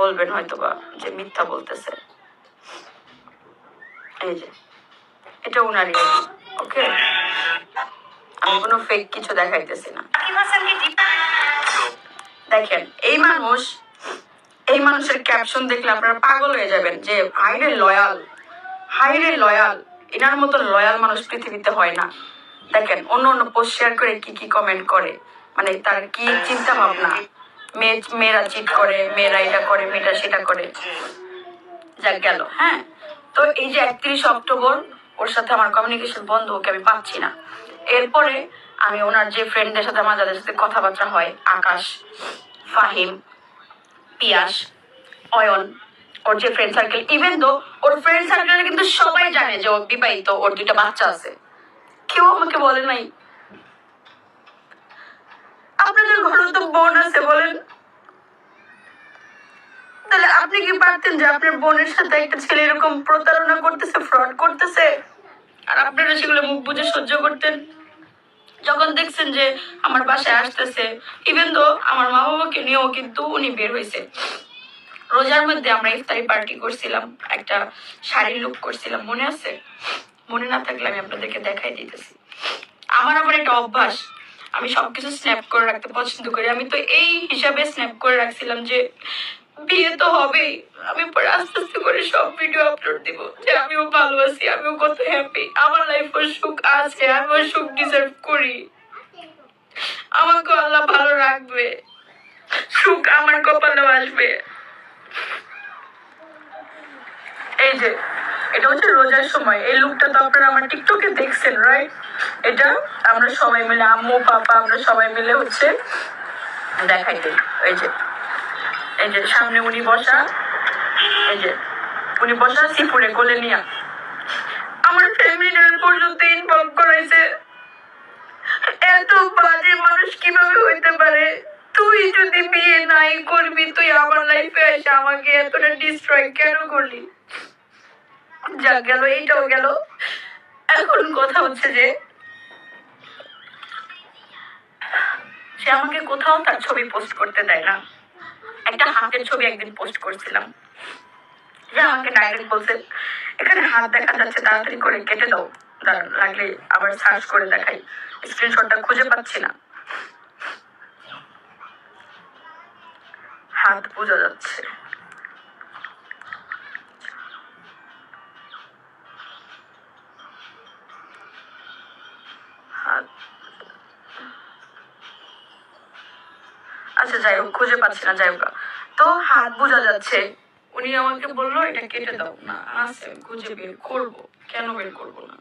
বলবেন হয়তো বা যে মিথ্যা বলতেছে। এই যে, এটা উনারই ওকে? আমি কোনো ফেক কিছু দেখাইতেছি না। দেখেন, এই মানুষ, এই মানুষের ক্যাপশন দেখলে আপনারা পাগল হয়ে যাবেন যে হাইরে লয়াল হাইরে লয়াল এনার মতো লয়াল মানুষ পৃথিবীতে হয় না। দেখেন, অন্য অন্য পোস্ট শেয়ার করে কি কি কমেন্ট করে মানে তার কি চিন্তা ভাবনা মেয়ে মেয়েরা চিট করে, মেয়েরা এটা করে মেয়েটা সেটা করে। যাক গেল হ্যাঁ? তো এই যে একত্রিশ অক্টোবর, ওর সাথে আমার কমিউনিকেশন বন্ধ, ওকে আমি পাচ্ছি না। এরপরে আমি ওনার যে ফ্রেন্ডদের সাথে আমার যাদের সাথে কথাবার্তা হয়, আকাশ, ফাহিম, পিয়াস, অয়ন, ওর যে ফ্রেন্ড সার্কেল ইভেন তো ওর ফ্রেন্ড সার্কেলে কিন্তু সবাই জানে যে ও বিবাহিত, ওর দুইটা বাচ্চা আছে। কেউ আমাকে বলে নাই আপনাদের ঘরে তো বোন আছে বলেন। তাহলে আপনি কি পারতেন যে আপনার বোনের সাথে একটা ছেলে এরকম প্রতারণা করতেছে ফ্রড করতেছে? আর আপনারা সেগুলো মুখ বুঝে সহ্য করতেন? যখন দেখছেন যে আমার বাসায় আসতেছে ইভেন তো আমার মা বাবাকে নিয়েও কিন্তু উনি বের হয়েছে। রোজার মধ্যে আমরা ইফতারি পার্টি করছিলাম, একটা শাড়ির লুক করছিলাম, মনে আছে? মনে না থাকলে আমি আপনাদেরকে দেখাই দিতেছি। আমার আবার একটা অভ্যাস আমি সবকিছু স্ন্যাপ করে রাখতে পছন্দ করি। আমি তো এই হিসাবে স্ন্যাপ করে রাখছিলাম যে বিয়ে তো হবেই। আমি পরে আস্তে আস্তে করে সব ভিডিও আপলোড দিব যে আমিও ভালো আছি আমিও কত হ্যাপি আমার লাইফে সুখ আছে আমিও সুখ ডিজার্ভ করি। আমাকে আল্লাহ ভালো রাখবে। সুখ আমার কপালেও আসবে। এই যে। এটা হচ্ছে রোজার সময়। এই লুকটা তো আপনারা আমার টিকটকে দেখছেন রাইট এটা আমরা সবাই মিলে আম্মু পাপা আমরা সবাই মিলে হচ্ছে দেখাই দিই। এই যে এই যে সামনে উনি বসা এই যে উনি বসা সিপুরে কোলে নিয়া। আমার ফ্যামিলিটার পর্যন্ত ইনভলভ করাইছে। এত বাজে মানুষ কীভাবে হইতে পারে? তুই যদি বিয়ে নাই করবি তুই আমার লাইফে এসে আমাকে এতটা ডিস্ট্রয় কেন করলি? যা গেল এইটাও গেল। এখন কথা হচ্ছে যে সে আমাকে কোথাও তার ছবি পোস্ট করতে দেয় না। একটা হাতের ছবি একদিন পোস্ট করছিলাম। যে আমাকে ডাইরেক্ট বলছে এখানে হাত দেখা যাচ্ছে তাড়াতাড়ি করে কেটে দাও। লাগলে আবার সার্চ করে দেখাই। স্ক্রিনশটটা খুঁজে পাচ্ছি না। হাত বোঝা যাচ্ছে। আচ্ছা যাই হোক খুঁজে পাচ্ছি না যাই হোক তো হাত বোঝা যাচ্ছে। উনি আমাকে বলল এটা কেটে দাও। না আছে খুঁজে বের করব। কেন বের করব না?